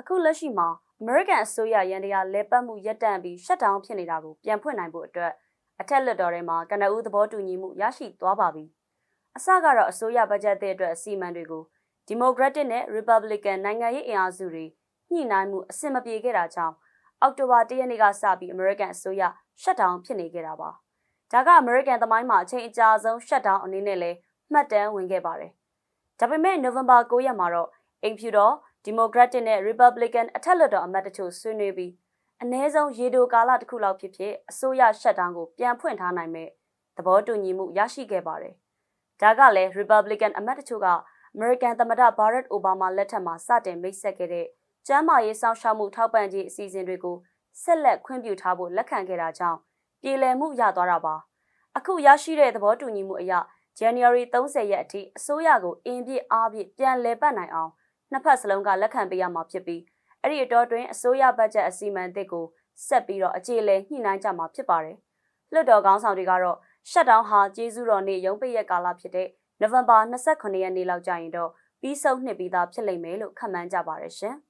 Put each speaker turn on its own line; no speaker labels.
အခုလက်ရှိမှာ American အစိုးရရန်တရားလဲပတ်မှုရပ်တန့်ပြီး shut down ဖြစ်နေတာကိုပြန်ဖွင့်နိုင်ဖို့အတွက်အထက်လွှတ်တော်ထဲမှာကနအူးသဘောတူညီမှုရရှိသွားပါပြီ။အစကတော့အစိုးရဘတ်ဂျက်သစ်အတွက်အစီအမံတွေကို Democratic နဲ့ Republican နိုင်ငံရေးအင်အားစုတွေညှိနှိုင်းမှုအဆင်မပြေခဲ့တာကြောင့်အောက်တိုဘာ၁ရက်နေ့ကစပြီး American အစိုးရ shut down ဖြစ်နေခဲ့တာပါ။ဒါက American သမိုင်းမှာအချိန်အကြာဆုံး shut down အနေနဲ့လဲမှတ်တမ်းဝင်ခဲ့ပါတယ်။ဒါပေမဲ့ November 9ရက်မှာတော့အိမ်ဖြူတော် Democratic နဲ့ Republican အထက်လွှတ်တော်အမတ်တချို့ဆွေးနွေးပြီးအ ਨੇ ဆုံးရေတိုကာလတစ်ခုလောက်ဖြစ်ဖြစ်အစိုးရ shut down ကိုပြန်ဖွင့်ထားနိုင်မဲ့သဘောတူညီမှုရရှိခဲ့ပါတယ်။ဒါကလည်း Republican အမတ်တချို့က American သမ္မတ Barack Obama လက်ထက်မှာစတင်မိတ်ဆက်ခဲ့တဲ့ကျန်းမာရေးစောင့်ရှောက်မှုထောက်ပံ့ခြင်းအစီအစဉ်တွေကိုဆက်လက်ခွင့်ပြုထားဖို့လက်ခံခဲ့တာကြောင့်ပြည်လည်မှုရသွားတာပါ။အခုရရှိတဲ့သဘောတူညီမှုအရ January 30ရက်အထိအစိုးရကိုအင်ပြည့်အားပြည့်ပြန်လည်ပတ်နိုင်အောင် နှစ်ဖက်စလုံးကလက်ခံပေးရမှာဖြစ်ပြီးအဲ့ဒီအတော်တွင်အစိုးရဘတ်ဂျက်အစီအမံအသစ်ကိုဆက်ပြီးတော့အခြေလဲညှိနှိုင်းကြမှာဖြစ်ပါတယ်။လွှတ်တော်ကောင်းဆောင်တွေကတော့ရှက်ဒေါင်းဟာကျေးဇူးတော်နေ့ရုံးပိတ်ရက်ကာလဖြစ်တဲ့နိုဝင်ဘာ29ရက်နေ့လောက်ကြာရင်တော့ပြီးဆုံးနှစ်ပြီးသားဖြစ်လိမ့်မယ်လို့ခန့်မှန်းကြပါရရှင်။